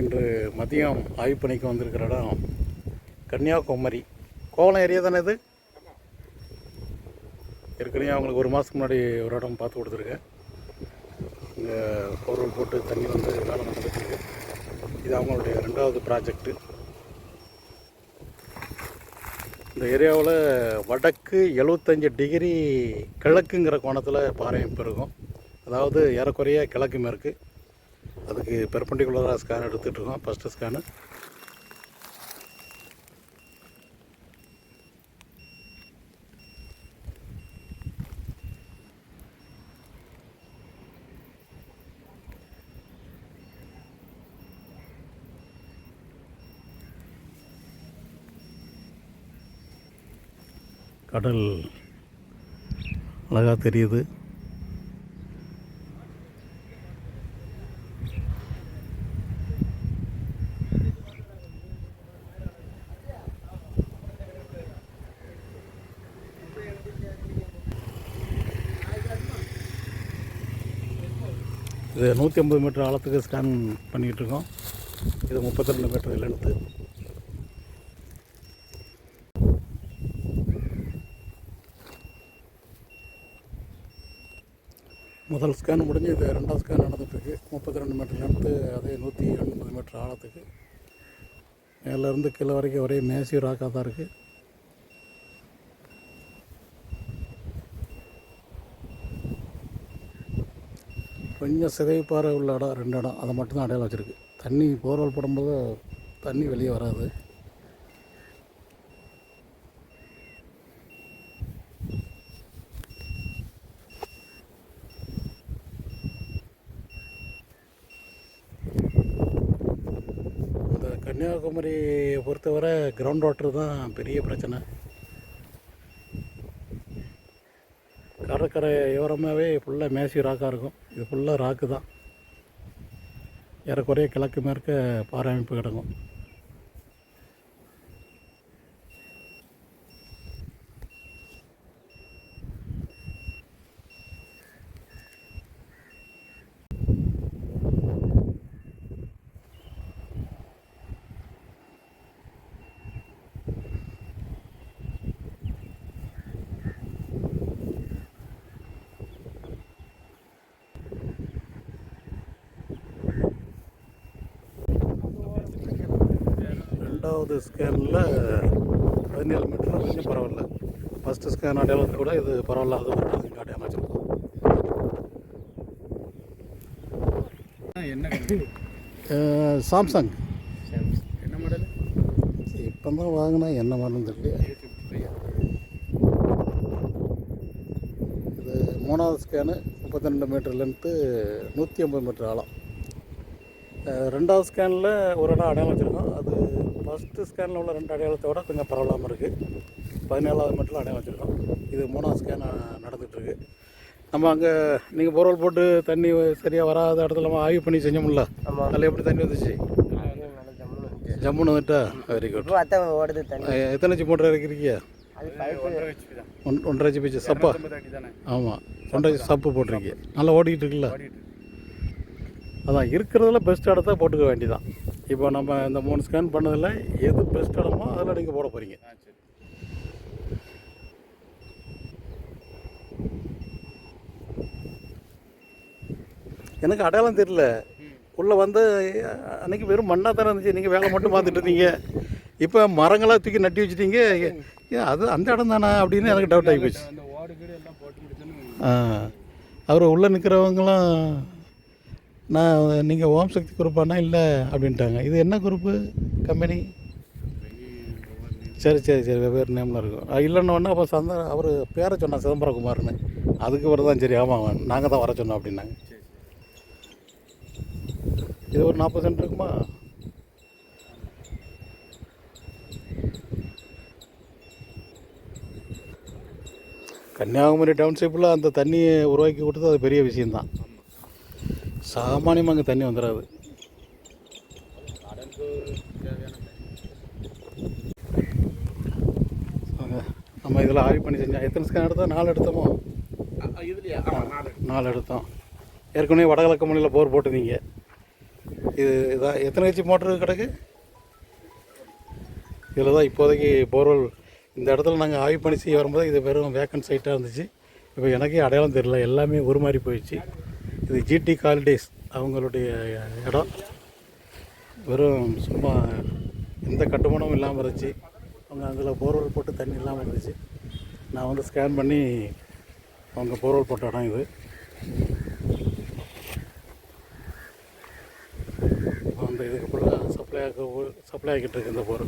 இன்று மதியம் ஆய்வு பணிக்கு வந்திருக்கிற இடம் கன்னியாகுமரி. கோவளம் ஏரியா தானே இது? ஏற்கனவே அவங்களுக்கு ஒரு மாதத்துக்கு முன்னாடி ஒரு இடம் பார்த்து கொடுத்துருக்கேன். இங்கே பொருள் போட்டு தண்ணி வந்து வேலை நடந்துட்டு இது அவங்களுடைய ரெண்டாவது ப்ராஜெக்ட்டு. இந்த ஏரியாவில் வடக்கு எழுபத்தஞ்சு டிகிரி கிழக்குங்கிற கோணத்தில் பாறை பெருகும். இருக்கும் அதாவது ஏறக்குறைய கிழக்கு மேற்கு. அதுக்கு பெர்பண்டிகுலராக ஸ்கேன் எடுத்துகிட்டு இருக்கோம். ஃபஸ்ட்டு ஸ்கேனு கடல் அழகாக தெரியுது. இது நூற்றி ஐம்பது மீட்டர் ஆழத்துக்கு ஸ்கேன் பண்ணிக்கிட்டு இருக்கோம் இது முப்பத்தி ரெண்டு மீட்டர் லென்த்து முதல் ஸ்கேன் முடிஞ்சு இது ரெண்டாவது ஸ்கேன் நடந்துட்டுருக்கு. முப்பத்தி ரெண்டு மீட்டர் லென்த்து அதே நூற்றி எண்பது மீட்டர் ஆழத்துக்கு. மேலேருந்து கீழே வரைக்கும் ஒரே மேசி ராக்காக தான் இருக்குது கொஞ்சம் சிதைப்பாறை உள்ள இடம் ரெண்டு இடம். அதை மட்டும்தான் அடையாளம் வச்சுருக்கு. தண்ணி போர்வல் போடும்போது தண்ணி வெளியே வராது. இந்த கன்னியாகுமரி பொறுத்தவரை கிரவுண்ட் வாட்டர் தான் பெரிய பிரச்சனை. கடற்கரை ஓரமாகவே ஃபுல்லாக மேசி ராக்காக இருக்கும். இது ஃபுல்லாக ராக்கு தான் ஏறக்குறைய கிழக்கு மேற்க பாறை அமைப்பு கிடக்கும். ரெண்டாவது ஸ்கேனில் பதினேழு மீட்டரில் கொஞ்சம் பரவாயில்ல. ஃபஸ்ட்டு ஸ்கேன் அடையாளத்தை கூட இது பரவாயில்ல ஒரு இங்கே அடையாளம் வச்சுருக்கோம் என்ன சாம்சங். என்ன மாடல் இப்போ தான் வாங்கினா என்ன மாடல்னு தெரியல. இது மூணாவது ஸ்கேனு முப்பத்தி ரெண்டு மீட்டர் லென்த்து நூற்றி ஐம்பது மீட்டர் ஆழம். ரெண்டாவது ஸ்கேனில் ஒரு இடம் அடையாளம் வச்சுருக்கோம். ஃபஸ்ட்டு ஸ்கேனில் உள்ள ரெண்டு அடையாளத்தை விட கொஞ்சம் பரவாயில்லாமல் இருக்குது பதினேழாவது மீட்டரில் அடையாளம் வச்சுருக்கோம். இது மூணாவது ஸ்கேன் நடந்துகிட்ருக்கு நம்ம அங்கே நீங்கள் போர்வல் போட்டு தண்ணி சரியாக வராத இடத்துல நம்ம ஆய்வு பண்ணி செஞ்சோம்ல ஆமாம் அதில் எப்படி தண்ணி வந்துச்சு? நல்லா ஜம்முன்னு வந்துட்டா வெரி குட் எத்தனை இன்ச்சு மோட்டர் இறக்கிருக்கியா? ஒன்றரை இன்ச்சு பிச்சு சப்பா? ஆமாம் ஒன்றரை சப்பு போட்டிருக்கீங்க. நல்லா ஓடிக்கிட்டு இருக்குல்ல? ஓடிட்டு அதான் இருக்கிறதுல பெஸ்ட் இடத்த போட்டுக்க வேண்டியதான் இப்போ நம்ம இந்த மூணு ஸ்கேன் பண்ணதில் எது பெஸ்ட் இடமோ அதில் நீங்கள் போட போகிறீங்க எனக்கு அடையாளம் தெரியல. உள்ளே வந்து அன்றைக்கி வெறும் மண்ணாக தானே இருந்துச்சு. நீங்கள் வேலை மட்டும் பார்த்துட்டு இருந்தீங்க. இப்போ மரங்களாக தூக்கி நட்டி வச்சிட்டீங்க. ஏன் அது அந்த இடம் தானே அப்படின்னு எனக்கு டவுட் ஆகி போச்சு. ஆ. அவர் உள்ளே நிற்கிறவங்களாம் நான் நீங்கள் ஓம் சக்தி குரூப்பானா இல்லை அப்படின்ட்டாங்க. இது என்ன குரூப்பு கம்பெனி? சரி சரி சரி வெவ்வேறு நேமில் இருக்கும். இல்லைன்னு ஒன்று அப்போ சந்த அவர் பேரை சொன்னார் சிதம்பரகுமார்னு. அதுக்கு பிறகு தான் சரி ஆமாம் நாங்கள் தான் வர சொன்னோம் அப்படின்னாங்க. சரி இது ஒரு நாற்பது சென்ட் இருக்குமா? கன்னியாகுமரி டவுன்ஷிப்பில் அந்த தண்ணியை உருவாக்கி கொடுத்தது அது பெரிய விஷயம்தான். சாமானியமாக அங்கே தண்ணி வந்துடாது. நம்ம இதில் ஆய்வு பண்ணி செஞ்சோம் எத்தனை ஸ்கேன் எடுத்தோம்? நாலு எடுத்தோமோ? நாலு நாலு எடுத்தோம். ஏற்கனவே வடகிழக்கு மணியில் போர் போட்டுருந்தீங்க. இது இதான் எத்தனை ஹெச்பி மோட்ரு கிடக்கு? இதில் தான் இப்போதைக்கு போர்வெல் இந்த இடத்துல நாங்கள் ஆய்வு பண்ணி செய்ய வரும்போது இது வெறும் வேக்கன்ட் சைட்டாக இருந்துச்சு. இப்போ எனக்கே அடையாளம் தெரியல. எல்லாமே ஒரு மாதிரி போயிடுச்சு. இது ஜிடி காலிடேஸ் அவங்களுடைய இடம். வெறும் சும்மா எந்த கட்டுமானமும் இல்லாமல் இருந்துச்சு. அவங்க அதில் போர்வெல் போட்டு தண்ணி இல்லாமல் இருந்துச்சு. நான் வந்து ஸ்கேன் பண்ணி அவங்க போர்வெல் போட்ட இடம் இது. அந்த இதுக்கு ஃபுல்லாக சப்ளை ஆக சப்ளை ஆகிட்டு இருக்கு இந்த போர்